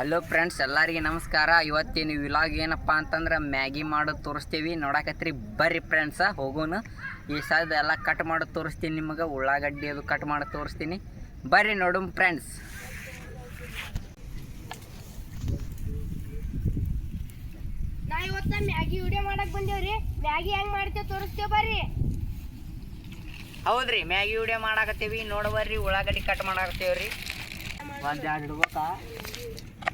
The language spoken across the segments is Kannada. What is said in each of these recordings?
ಹಲೋ ಫ್ರೆಂಡ್ಸ್ ಎಲ್ಲರಿಗೆ ನಮಸ್ಕಾರ. ಇವತ್ತಿನ ವಿಲಾಗ್ ಏನಪ್ಪ ಅಂತಂದ್ರೆ ಮ್ಯಾಗಿ ಮಾಡೋದು ತೋರಿಸ್ತೀವಿ. ನೋಡಕತ್ರಿ ಬರ್ರಿ ಫ್ರೆಂಡ್ಸ ಹೋಗೋಣ. ಈ ಸಾಧ ಎಲ್ಲ ಕಟ್ ಮಾಡಿ ತೋರಿಸ್ತೀನಿ ನಿಮಗೆ. ಉಳ್ಳಾಗಡ್ಡಿ ಅದು ಕಟ್ ಮಾಡಿ ತೋರಿಸ್ತೀನಿ. ಬರ್ರಿ ನೋಡು ಫ್ರೆಂಡ್ಸ್ ನಾ ಇವತ್ತ ಮ್ಯಾಗಿ ವಿಡಿಯೋ ಮಾಡಕ್ ಬಂದೇವ್ರಿ. ಮ್ಯಾಗಿ ಹೆಂಗ್ ಮಾಡ್ತೇವೆ ತೋರಿಸ್ತೇವ್ ಬರ್ರಿ. ಹೌದ್ರಿ ಮ್ಯಾಗಿ ವಿಡಿಯೋ ಮಾಡಾಕತ್ತೀವಿ. ನೋಡ್ಬರ್ರಿ ಉಳ್ಳಾಗಡ್ಡಿ ಕಟ್ ಮಾಡಾಕತ್ತೇವ್ರಿ. ಒಂದು ಎರಡು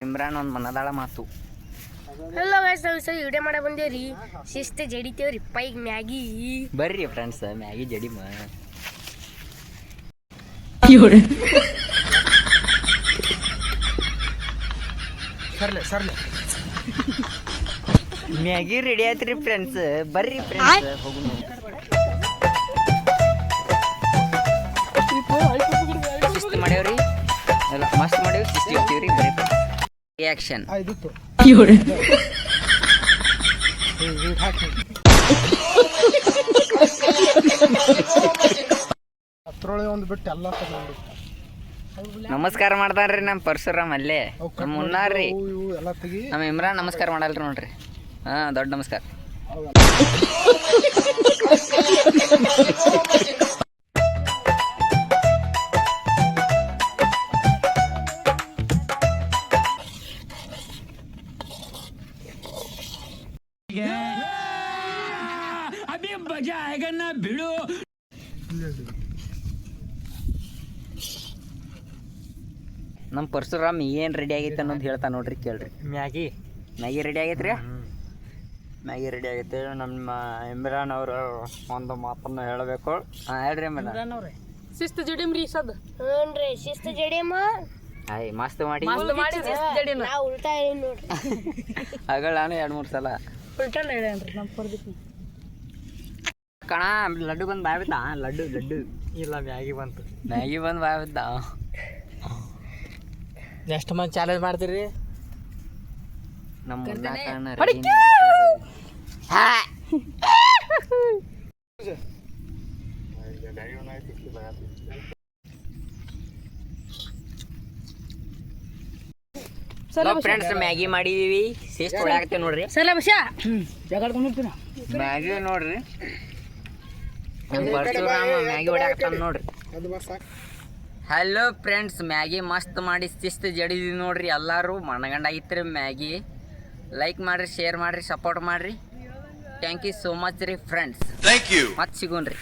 ಇಮ್ರಾನ್ ಒಂದು ಮನದಾಳ ಮಾತು. ಹಲೋ ಗೈಸ್ ನಾವು ಸಹ ವಿಡಿಯೋ ಮಾಡಕ್ ಬಂದೇವ್ರಿ. ಶಿಸ್ತು ಜಡಿತೇವ್ರಿ ಪೈಗ್ ಮ್ಯಾಗಿ. ಬರ್ರಿ ಫ್ರೆಂಡ್ಸ್ ಮ್ಯಾಗಿ ಜಡಿ ಮಾ. ಸರ್ಲೆ ಸರ್ಲೆ. ಮ್ಯಾಗಿ ರೆಡಿ ಆಯ್ತ್ರಿ ಫ್ರೆಂಡ್ಸ್ ಬರ್ರಿ ಫ್ರೆಂಡ್ಸ್ ಹೋಗುಣ ಶಿಸ್ತು ಮಾಡ್ಯಾವ್ರಿ? ಎಲ್ಲ ಮಸ್ತ್ ಶಿಸ್ತು ಇರ್ತೀವ್ರಿ ರಿಯಾಕ್ಷನ್ ಒಂದು ಬಿಟ್ಟು ಎಲ್ಲ ನಮಸ್ಕಾರ ಮಾಡ್ದಾರ್ರಿ ನಮ್ಮ ಪರಶುರಾಮ್ ಅಲ್ಲೇ. ನಮ್ಮ ಮುನ್ನಾರ್ರಿ. ನಮ್ ನಮ್ಮ ಇಮ್ರಾನ್ ನಮಸ್ಕಾರ ಮಾಡಲ್ರಿ ನೋಡ್ರಿ. ಹಾ ದೊಡ್ಡ ನಮಸ್ಕಾರ. ಇದೆ. ನಮ್ಮ ಪರಶುರಾಮ್ ಏನು ರೆಡಿ ಆಗೈತೆ ಅನ್ನೋದು ಹೇಳ್ತಾ ನೋಡ್ರಿ ಕೇಳ್ರಿ. ಮ್ಯಾಗಿ. ಮ್ಯಾಗಿ ರೆಡಿ ಆಗೈತ್ರಿ? ಮ್ಯಾಗಿ ರೆಡಿ ಆಗೈತೆ. ನಮ್ಮ ಇಮ್ರಾನ್ ಅವರು ಒಂದು ಮಾತನ್ನು ಹೇಳಬೇಕು. ಹಾಂ ಹೇಳ್ರಿ ಇಮ್ರಾನ್. ಶಿಸ್ತು ಜಡಿಮ್ರಿ ಸದ್. ಹ್ಞೂನ್ರಿ ಶಿಸ್ತು ಜಡಿಯಮ್ಮ ಆಯ್ ಮಸ್ತ್ ಮಾಡಿ. ನಾ ಉಲ್ಟಾ ಹೇಳಿ ನೋಡ್ರಿ. ಆಗಳ ನಾನು ಎರಡು ಮೂರು ಸಲ. ಉಲ್ಟಾ ಹೇಳ್ಯಾನ್ರಿ ನಮ್ಮ ಪರ್ದಿಕ್ ಕಣ ಲಡ್ಡು ಬಂದು ಬಾಯ್ ಬಿದ್ದ ಲಡ್ಡು ಲಡ್ಡು. ಇಲ್ಲ ಮ್ಯಾಗಿ ಬಂತು. ಮ್ಯಾಗಿ ಬಂದು ಬಾಯ್ ಬಿದ್ದ ನೆಕ್ಸ್ಟ್ ಮಂತ್ ಚಾಲೆಂಜ್ ಮಾಡ್ತೀರಿ? ನಮ್ಮ ಫ್ರೆಂಡ್ಸ್ ಮ್ಯಾಗಿ ಮಾಡಿದೀವಿ. ಸೇಸ್ಟ್ ಹೊಡ್ಯಾಕತ್ತೇವೆ ನೋಡ್ರಿ. ಸಲ ಬಸ ಮ್ಯಾಗಿ ನೋಡ್ರಿ. ಪರಶುರಾಮ ಮ್ಯಾಗಿ ಹೊಡ್ಯಾಕತ್ತಾನ ನೋಡ್ರಿ. ಹಲೋ ಫ್ರೆಂಡ್ಸ್ ಮ್ಯಾಗಿ ಮಸ್ತ್ ಮಾಡಿ ಶಿಸ್ತ್ ಜಡಿದೀವಿ ನೋಡ್ರಿ ಎಲ್ಲರೂ. ರೀ ಮ್ಯಾಗಿ ಲೈಕ್ ಮಾಡಿರಿ ಶೇರ್ ಮಾಡಿರಿ ಸಪೋರ್ಟ್ ಮಾಡಿರಿ. ಥ್ಯಾಂಕ್ ಯು ಸೋ ಮಚ್ ರೀ ಫ್ರೆಂಡ್ಸ್ Thank you. ಮತ್ತೆ ಸಿಗೋಣ್ರಿ